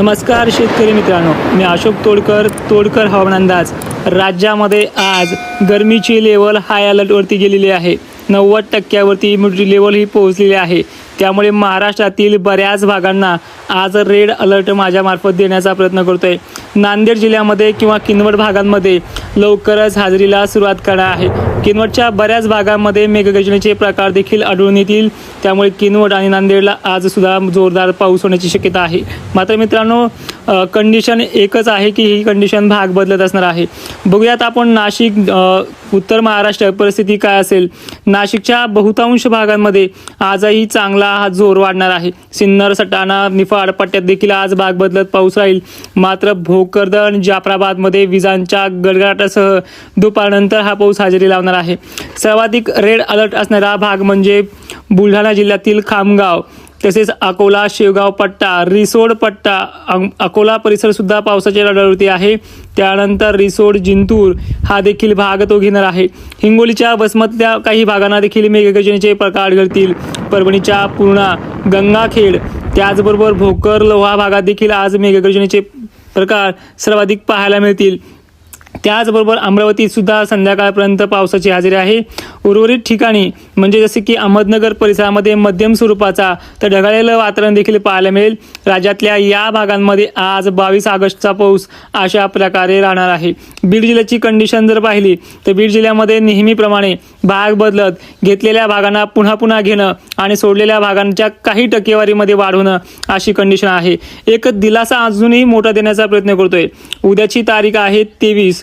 नमस्कार शेतकरी मित्रांनो मी अशोक तोडकर तोडकर हवामान अंदाज. राज्यामध्ये आज गरमीची लेवल हाय अलर्टवरती गेलेली आहे. नव्वद टक्क्यावरती इम्युनिटी लेवल ही पोहोचलेली आहे. त्यामुळे महाराष्ट्रातील बऱ्याच भागांना आज रेड अलर्ट माझ्यामार्फत देण्याचा प्रयत्न करतो आहे नांदेड जिल्ह्यामध्ये किंवा किनवट भागांमध्ये लवकरच हाजरीला सुरुवात करणार आहे. किनवटच्या बऱ्याच भागामध्ये मेघगर्जनेचे प्रकार देखील आढळून येतील. त्यामुळे किनवट आणि नांदेडला आज सुद्धा जोरदार पाऊस होण्याची शक्यता आहे. मात्र मित्रांनो कंडिशन एकच आहे की ही कंडिशन भाग बदलत असणार आहे. बघूयात आपण नाशिक उत्तर महाराष्ट्र परिस्थिती काय असेल. नाशिकच्या बहुतांश भागांमध्ये आजही चांगला हा जोर वाढणार आहे. सिन्नर सटाणा निफाड पट्ट्यात देखील आज भाग बदलत पाऊस राहील. मात्र भोकरदन जाफराबादमध्ये विजांच्या गडगडाटासह दुपारनंतर हा पाऊस हजेरी लावणार आहे. सर्वाधिक रेड अलर्ट असणारा भाग म्हणजे बुलढाणा जिल्ह्यातील खामगाव. तसेच अकोला शेवगाव पट्टा रिसोड पट्टा अं- अकोला परिसर सुद्धा पावसाच्या रडावरती आहे. त्यानंतर रिसोड जिंतूर हा देखील भाग तो घेणार आहे. हिंगोलीच्या वसमतल्या काही भागांना देखील मेघगर्जनेचे प्रकार घडतील. परभणीच्या पूर्णा गंगाखेड त्याचबरोबर भोकर लोहा भागात देखील आज मेघगर्जनेचे प्रकार सर्वाधिक पाहायला मिळतील. त्याचबरोबर अमरावतीतसुद्धा संध्याकाळपर्यंत पावसाची हजेरी आहे. उर्वरित ठिकाणी म्हणजे जसे की अहमदनगर परिसरामध्ये मध्यम स्वरूपाचा तर ढगाळलेलं वातावरण देखील पाहायला मिळेल. राज्यातल्या या भागांमध्ये आज बावीस ऑगस्टचा पाऊस अशा प्रकारे राहणार आहे. बीड जिल्ह्याची कंडिशन जर पाहिली तर बीड जिल्ह्यामध्ये नेहमीप्रमाणे भाग बदलत घेतलेल्या भागांना पुन्हा पुन्हा घेणं आणि सोडलेल्या भागांच्या काही टक्केवारीमध्ये वाढ होणं अशी कंडिशन आहे. एक दिलासा अजूनही मोठा देण्याचा प्रयत्न करतोय. उद्याची तारीख आहे तेवीस.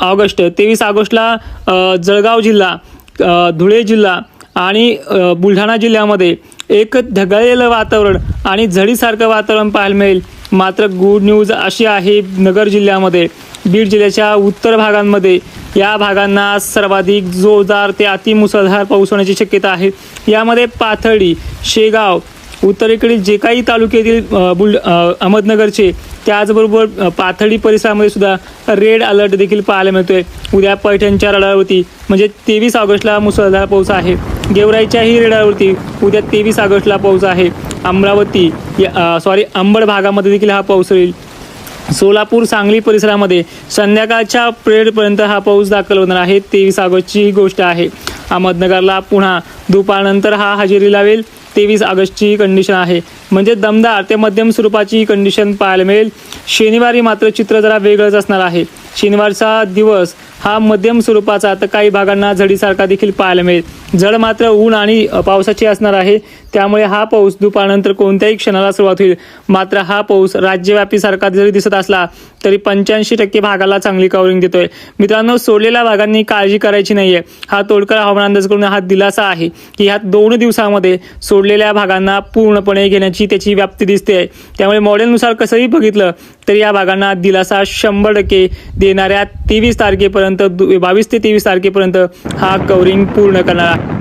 ऑगस्ट तेवीस ऑगस्टला जळगाव जिल्हा धुळे जिल्हा आणि बुलढाणा जिल्ह्यामध्ये एक ढगाळलेलं वातावरण आणि झडीसारखं वातावरण पाहायला मिळेल. मात्र गुड न्यूज अशी आहे नगर जिल्ह्यामध्ये. बीड जिल्ह्याच्या उत्तर भागांमध्ये या भागांना सर्वाधिक जोरदार ते अतिमुसळधार पाऊस होण्याची शक्यता आहे. यामध्ये पाथर्डी शेगाव उत्तरेकडील जे काही तालुक्यातील बुल अहमदनगरचे त्याचबरोबर पाथडी परिसरामध्ये सुद्धा रेड अलर्ट देखील पाहायला मिळतोय. उद्या पैठणच्या रडावरती म्हणजे तेवीस ऑगस्टला मुसळधार पाऊस आहे. गेवराईच्याही रेडावरती उद्या तेवीस ऑगस्टला पाऊस आहे. अमरावती सॉरी अंबड भागामध्ये देखील हा पाऊस होईल सोलापूर सांगली परिसरामध्ये संध्याकाळच्या पिरियडपर्यंत हा पाऊस दाखल होणार आहे. तेवीस ऑगस्टची ही गोष्ट आहे. अहमदनगरला पुन्हा दुपारनंतर हा हजेरी लावेल. तेवीस ऑगस्टची कंडिशन आहे. म्हणजे दमदार ते मध्यम स्वरूपाची कंडिशन पाहायला मिळेल. शनिवारी मात्र चित्र जरा वेगळंच असणार आहे. शनिवारचा दिवस हा मध्यम स्वरूपाचा तर काही भागांना झडीसारखा देखील पाहायला मिळेल. जड मात्र ऊन आणि पावसाची असणार आहे. त्यामुळे हा पाऊस दुपारनंतर कोणत्याही क्षणाला सुरुवात होईल. मात्र हा पाऊस राज्यव्यापी सारखा जरी दिसत असला तरी पंच्याऐंशी टक्के भागाला चांगली कवरिंग देतोय. मित्रांनो सोडलेल्या भागांनी काळजी करायची नाहीये. हा तोडकर हवामान अंदाज करून हा दिलासा आहे की ह्या दोन दिवसामध्ये सोडलेल्या भागांना पूर्णपणे घेण्याची त्याची व्याप्ती दिसते त्यामुळे मॉडेलनुसार कसंही बघितलं तर या भागांना दिलासा शंभर टक्के देणाऱ्या तेवीस तारखेपर्यंत बावीस ते तेवीस तारखेपर्यंत हा कव्हरिंग पूर्ण करणार आहे.